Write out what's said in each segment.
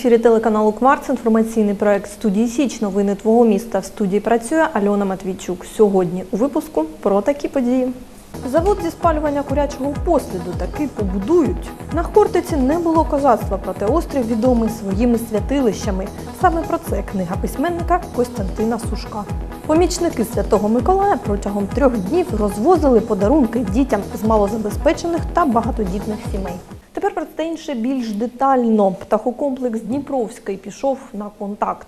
ефірі телеканалу Кварц. Інформаційний проект студії Січ. Новини твого міста. В студії працює Альона Матвійчук. Сьогодні у випуску про такі події. Завод зі спалювання курячого посліду таки побудують. На Хортиці не було козацтва, проте острів відомий своїми святилищами. Саме про це книга письменника Костянтина Сушка. Помічники Святого Миколая протягом трьох днів розвозили подарунки дітям з малозабезпечених та багатодітних сімей. Тепер про це інше більш детально. Птахокомплекс Дніпровський пішов на контакт.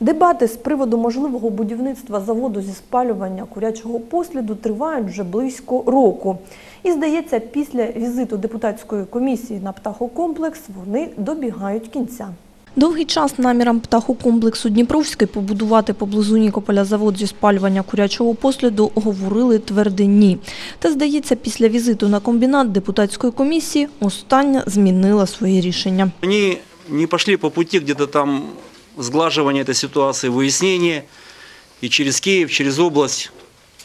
Дебати з приводу можливого будівництва заводу зі спалювання курячого посліду тривають вже близько року. І здається, після візиту депутатської комісії на птахокомплекс вони добігають кінця. Довгий час намірам птахокомплексу Дніпровський побудувати поблизу Нікополя завод зі спалювання курячого посліду говорили тверде ні. Та, здається, після візиту на комбінат депутатської комісії остання змінила своє рішення. Они не пошли по пути где-то там сглаживания этой ситуации, выяснения, и через Киев, через область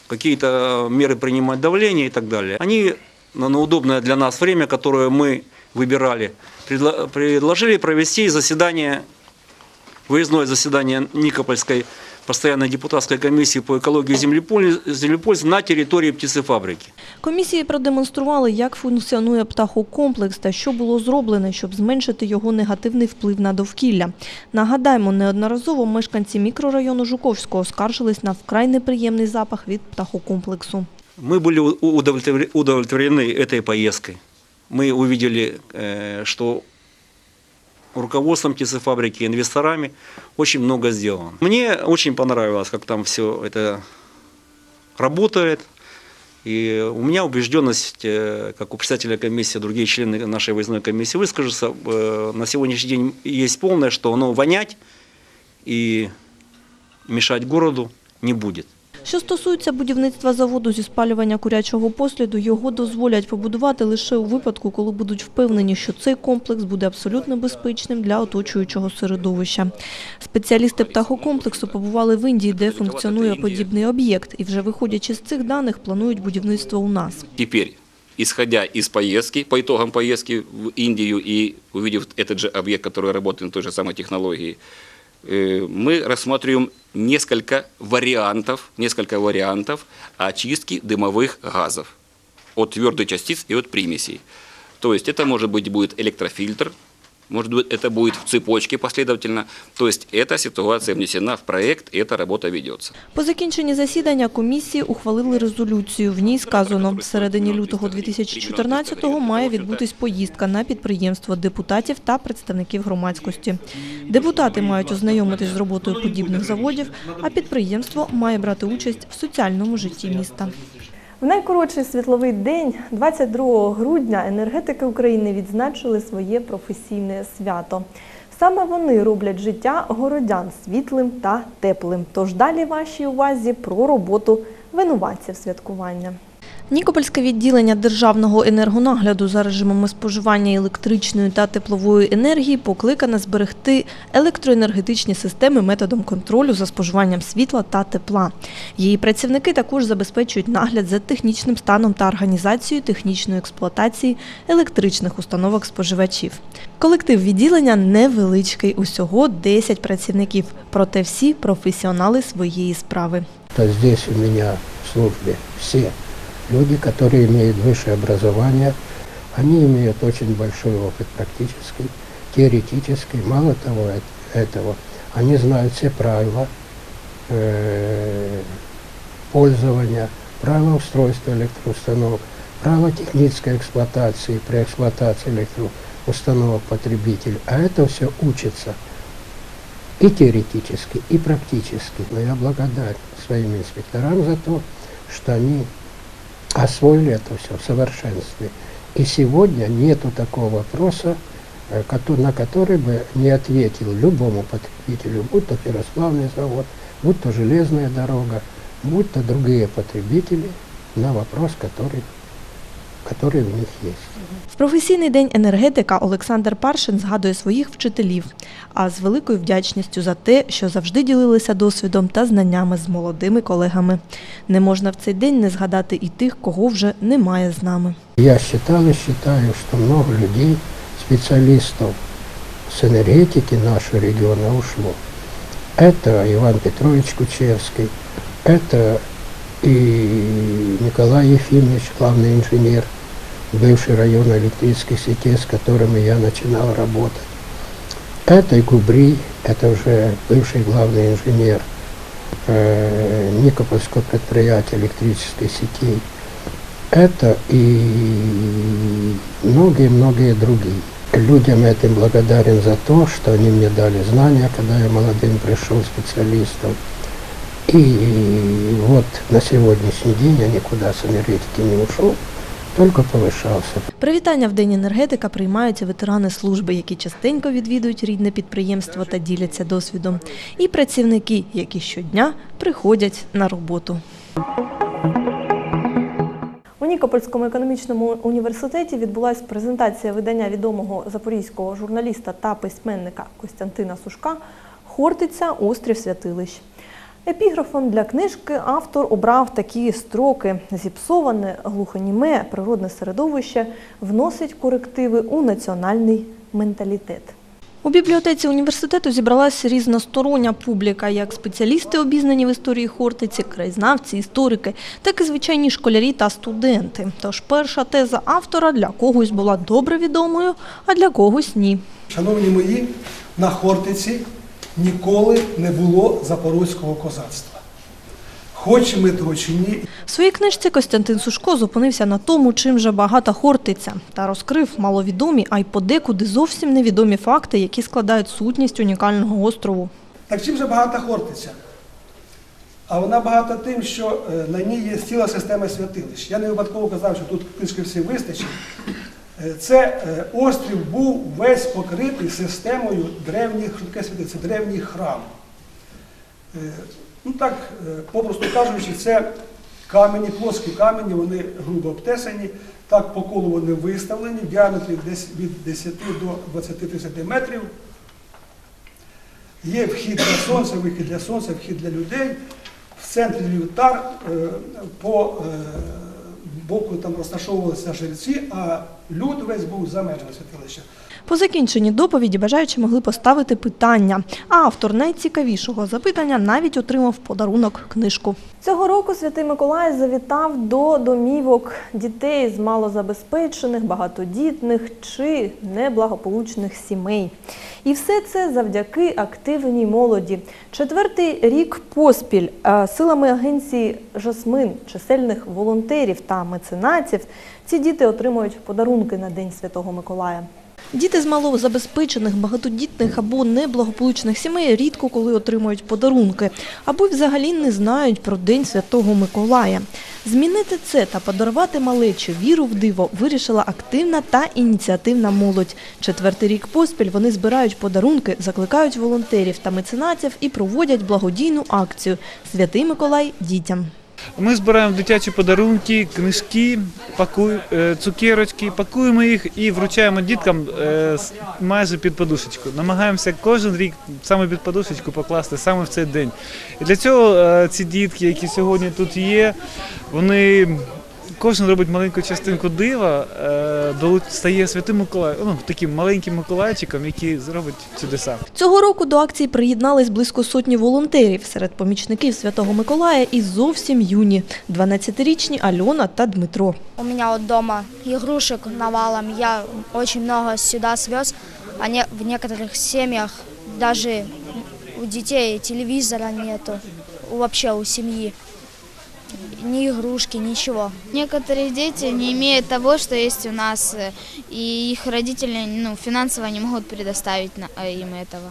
какие-то меры принимать давление и так далее. Они на на удобное для нас время, которое мы выбирали, предло- предложили провести заседание, выездное заседание Никопольской постоянной депутатской комиссии по экологии землепользования землепользования на территории птицефабрики. Комісії продемонстрували, як функціонує птахокомплекс та що було зроблено, щоб зменшити його негативний вплив на довкілля. Нагадаємо, неодноразово мешканці мікрорайону Жуковського скаржились на вкрай неприємний запах від птахокомплексу. Мы были у- удовлетвор- удовлетворены этой поездкой. Мы увидели, э, что руководством птицефабрики, инвесторами очень много сделано. Мне очень понравилось, как там все это работает. И у меня убежденность, э, как у председателя комиссии, другие члены нашей выездной комиссии выскажутся, э, на сегодняшний день есть полное, что оно вонять и мешать городу не будет. Що стосується будівництва заводу зі спалювання курячого посліду, його дозволять побудувати лише у випадку, коли будуть впевнені, що цей комплекс буде абсолютно безпечним для оточуючого середовища. Спеціалісти птахокомплексу побували в Індії, де функціонує подібний об'єкт, і вже виходячи з цих даних, планують будівництво у нас. Теперь, исходя из поездки, по итогам поездки в Индию и увидев этот же объект, который работает на той же самой технологии, э, мы рассматриваем несколько вариантов, несколько вариантов очистки дымовых газов от твердых частиц и от примесей. То есть это может быть будет электрофильтр, может быть это будет в цепочке последовательно. То есть эта ситуация внесена в проект, и эта работа ведется. По закінченні засідання комісії ухвалили резолюцію. В ній сказано, в середині лютого 2014-го має відбутись поїздка на підприємство депутатів та представників громадськості. Депутати мають ознайомитись з роботою подібних заводів, а підприємство має брати участь в соціальному житті міста. В найкоротший світловий день, 22 грудня, енергетики України відзначили своє професійне свято. Саме вони роблять життя городян світлим та теплим. Тож далі вашій увазі про роботу винуватців святкування. Нікопольське відділення Державного енергонагляду за режимами споживання електричної та теплової енергії покликане зберегти електроенергетичні системи методом контролю за споживанням світла та тепла. Її працівники також забезпечують нагляд за технічним станом та організацією технічної експлуатації електричних установок споживачів. Колектив відділення невеличкий, усього 10 працівників, проте всі професіонали своєї справи. то здесь у меня в службе все люди, которые имеют высшее образование, они имеют очень большой опыт практический, теоретический. Мало того эт- этого, они знают все правила э, пользования, правила устройства электроустановок, правила технической эксплуатации при эксплуатации электроустановок потребителей. А это все учится и теоретически, и практически. Но я благодарен своим инспекторам за то, что они освоили это все в совершенстве. И сегодня нету такого вопроса, э, на который бы не ответил любому потребителю, будь то ферросплавный завод, будь то железная дорога, будь то другие потребители, на вопрос, который, который у них есть. В професійний день енергетика Олександр Паршин згадує своїх вчителів, а з великою вдячністю за те, що завжди ділилися досвідом та знаннями з молодими колегами. Не можна в цей день не згадати і тих, кого вже немає з нами. Я считал и считаю, что много людей, специалистов с энергетики нашего региона ушло. Это Иван Петрович Кучевский, это и Николай Ефимович, главный инженер, бывший район электрических сетей, с которыми я начинал работать. Это Губри, это уже бывший главный инженер э, Никопольского предприятия электрических сетей. Это и многие-многие другие. Людям этим благодарен за то, что они мне дали знания, когда я молодым пришел специалистом. И вот на сегодняшний день я никуда с энергетики не ушел, только повышался. Привітання в День енергетика приймають ветерани служби, які частенько відвідують рідне підприємство та діляться досвідом. І працівники, які щодня приходять на роботу. У Нікопольському економічному університеті відбулася презентація видання відомого запорізького журналіста та письменника Костянтина Сушка Хортиця Острів святилищ. Епіграфом для книжки автор обрав такі строки: зіпсоване глухоніме природне середовище вносить корективи у національний менталітет. У бібліотеці університету зібралася різностороння публіка, як спеціалісти, обізнані в історії Хортиці, краєзнавці, історики, так і звичайні школярі та студенти. Тож перша теза автора для когось була добре відомою, а для когось ні. Шановні мої, на Хортиці ніколи не було запорозького козацтва. Хоч ми того чи ні, В своїй книжці Костянтин Сушко зупинився на тому, чим же багата Хортиця, та розкрив маловідомі, а й подекуди зовсім невідомі факти, які складають сутність унікального острову. так чим же багата Хортиця? А вона багата тим, що е, на ній є ціла система святилищ. Я не випадково казав, що тут книжки всі вистачить. Е, Це е, острів був весь покритий системою древніх, святилище? Це древній храм. Е, Ну так, попросту кажучи, це камені, плоскі камені, вони грубо обтесані, так по колу вони виставлені, в діаметрі від 10 до 20-30 метрів. Є вхід для сонця, вихід для сонця, вхід для людей. В центрі е, по боку там розташовувалися жреці, а люд весь був за межами святилища. По закінченні доповіді бажаючі могли поставити питання. А автор найцікавішого запитання навіть отримав подарунок книжку. Цього року Святий Миколай завітав до домівок дітей з малозабезпечених, багатодітних чи неблагополучних сімей. І все це завдяки активній молоді. Четвертий рік поспіль е, силами агенції Жасмин, чисельних волонтерів та меценатів ці діти отримують подарунки на День Святого Миколая. Діти з малозабезпечених, багатодітних або неблагополучних сімей рідко коли отримують подарунки, або взагалі не знають про День Святого Миколая. Змінити це та подарувати малечу віру в диво вирішила активна та ініціативна молодь. Четвертий рік поспіль вони збирають подарунки, закликають волонтерів та меценатів і проводять благодійну акцію Святий Миколай дітям. Ми збираємо дитячі подарунки, книжки, пакуй, е, цукерочки, пакуємо їх і вручаємо діткам е, майже під подушечку. Намагаємося кожен рік саме під подушечку покласти саме в цей день. І для цього е, ці дітки, які сьогодні тут є, вони. Кожен робить маленьку частинку дива, е, стає святим Миколаєм, ну, таким маленьким Миколайчиком, який зробить чудеса. Цього року до акції приєднались близько сотні волонтерів. Серед помічників Святого Миколая і зовсім юні – 12-річні Альона та Дмитро. У меня вот дома игрушек навалом, я очень много сюда свез, а не, в некоторых семьях даже у детей телевизора нету, вообще у семьи Ни игрушки, ничего. Некоторые дети не имеют того, что есть у нас, э, и их родители ну, финансово не могут предоставить на- э, им этого.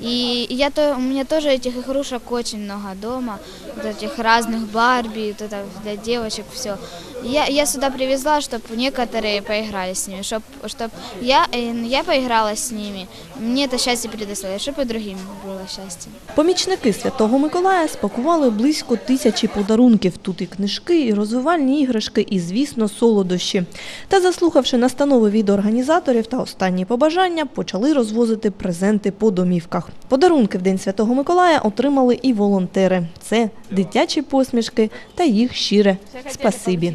И я то, у меня тоже этих игрушек очень много дома, вот этих разных Барби, вот это для девочек все. Я, я сюда привезла, чтобы некоторые поиграли с ними, чтобы чтоб я, э, я поиграла с ними, мне это счастье предоставило, чтобы и другим было счастье. Помічники Святого Миколая спакували близько тисячі подарунків. Тут і книжки, і розвивальні іграшки, і, звісно, солодощі. Та, заслухавши настанови від організаторів та останні побажання, почали розвозити презенти по домівках. Подарунки в День Святого Миколая отримали і волонтери. Це дитячі посмішки та їх щире спасибі.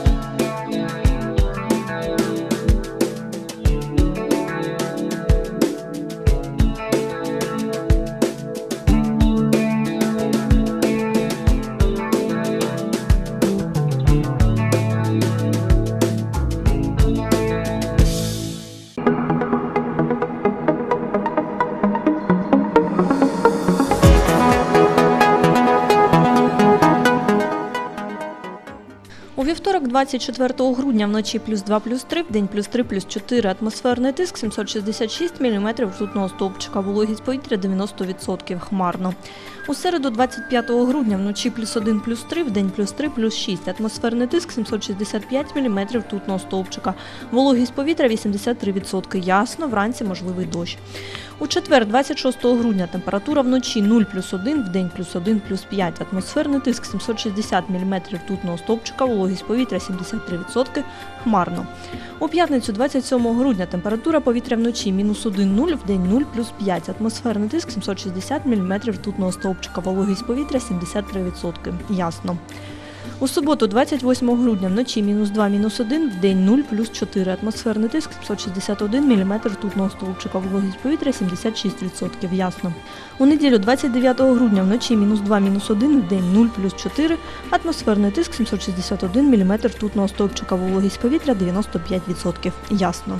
У вівторок, 24 грудня, вночі плюс 2, плюс 3, в день плюс 3, плюс 4, атмосферний тиск 766 мм ртутного стовпчика, вологість повітря 90%, хмарно. У середу, 25 грудня, вночі плюс 1, плюс 3, в плюс 3, плюс 6, атмосферний тиск 765 мм ртутного стовпчика, вологість повітря 83%, ясно, вранці можливий дощ. У четвер, 26 грудня, температура вночі 0 плюс 1, в день плюс 1 плюс 5, атмосферний тиск 760 мм ртутного стовпчика, вологість повітря 73%, хмарно. У п'ятницю, 27 грудня, температура повітря вночі мінус 1 0, в день 0 плюс 5, атмосферний тиск 760 мм ртутного стовпчика, вологість повітря 73%, ясно. У суботу, 28 грудня, вночі мінус 2, мінус 1, в день 0, плюс 4, атмосферний тиск 761 мм ртутного стовпчика, вологість повітря 76%, ясно. У неділю, 29 грудня, вночі мінус 2, мінус 1, в день 0, плюс 4, атмосферний тиск 761 мм ртутного стовпчика, вологість повітря 95%, ясно.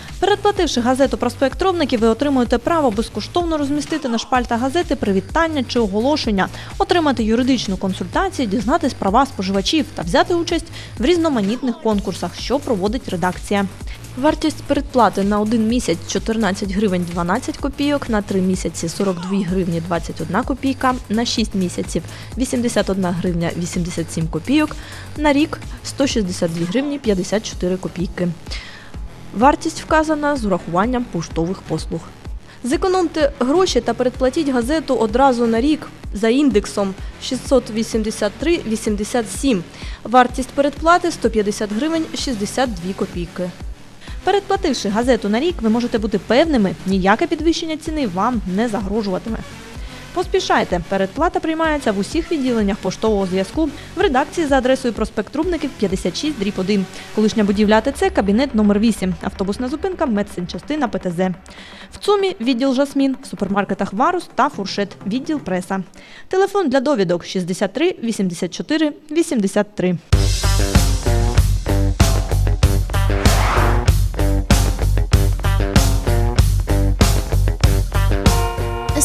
Передплативши газету «Проспект Тровників», ви отримуєте право безкоштовно розмістити на шпальтах газети привітання чи оголошення, отримати юридичну консультацію, дізнатись права споживачів та взяти участь в різноманітних конкурсах, що проводить редакція. Вартість передплати на один місяць 14 гривень 12 копійок, на 3 місяці 42 гривні 21 копійка, на 6 місяців 81 гривня 87 копійок, на рік 162 гривні 54 копійки. Вартість вказана з урахуванням поштових послуг. Зекономте гроші та передплатіть газету одразу на рік за індексом 683,87. Вартість передплати 150 гривень 62 копійки. Передплативши газету на рік, ви можете бути певними, ніяке підвищення ціни вам не загрожуватиме. Поспішайте, передплата приймається в усіх відділеннях поштового зв'язку в редакції за адресою проспект Трубників 56 дріб 1. Колишня будівля АТЦ, кабінет номер 8, автобусна зупинка, медсанчастина ПТЗ. В ЦУМі відділ Жасмін, в супермаркетах Варус та Фуршет, відділ преса. Телефон для довідок 63 84 83.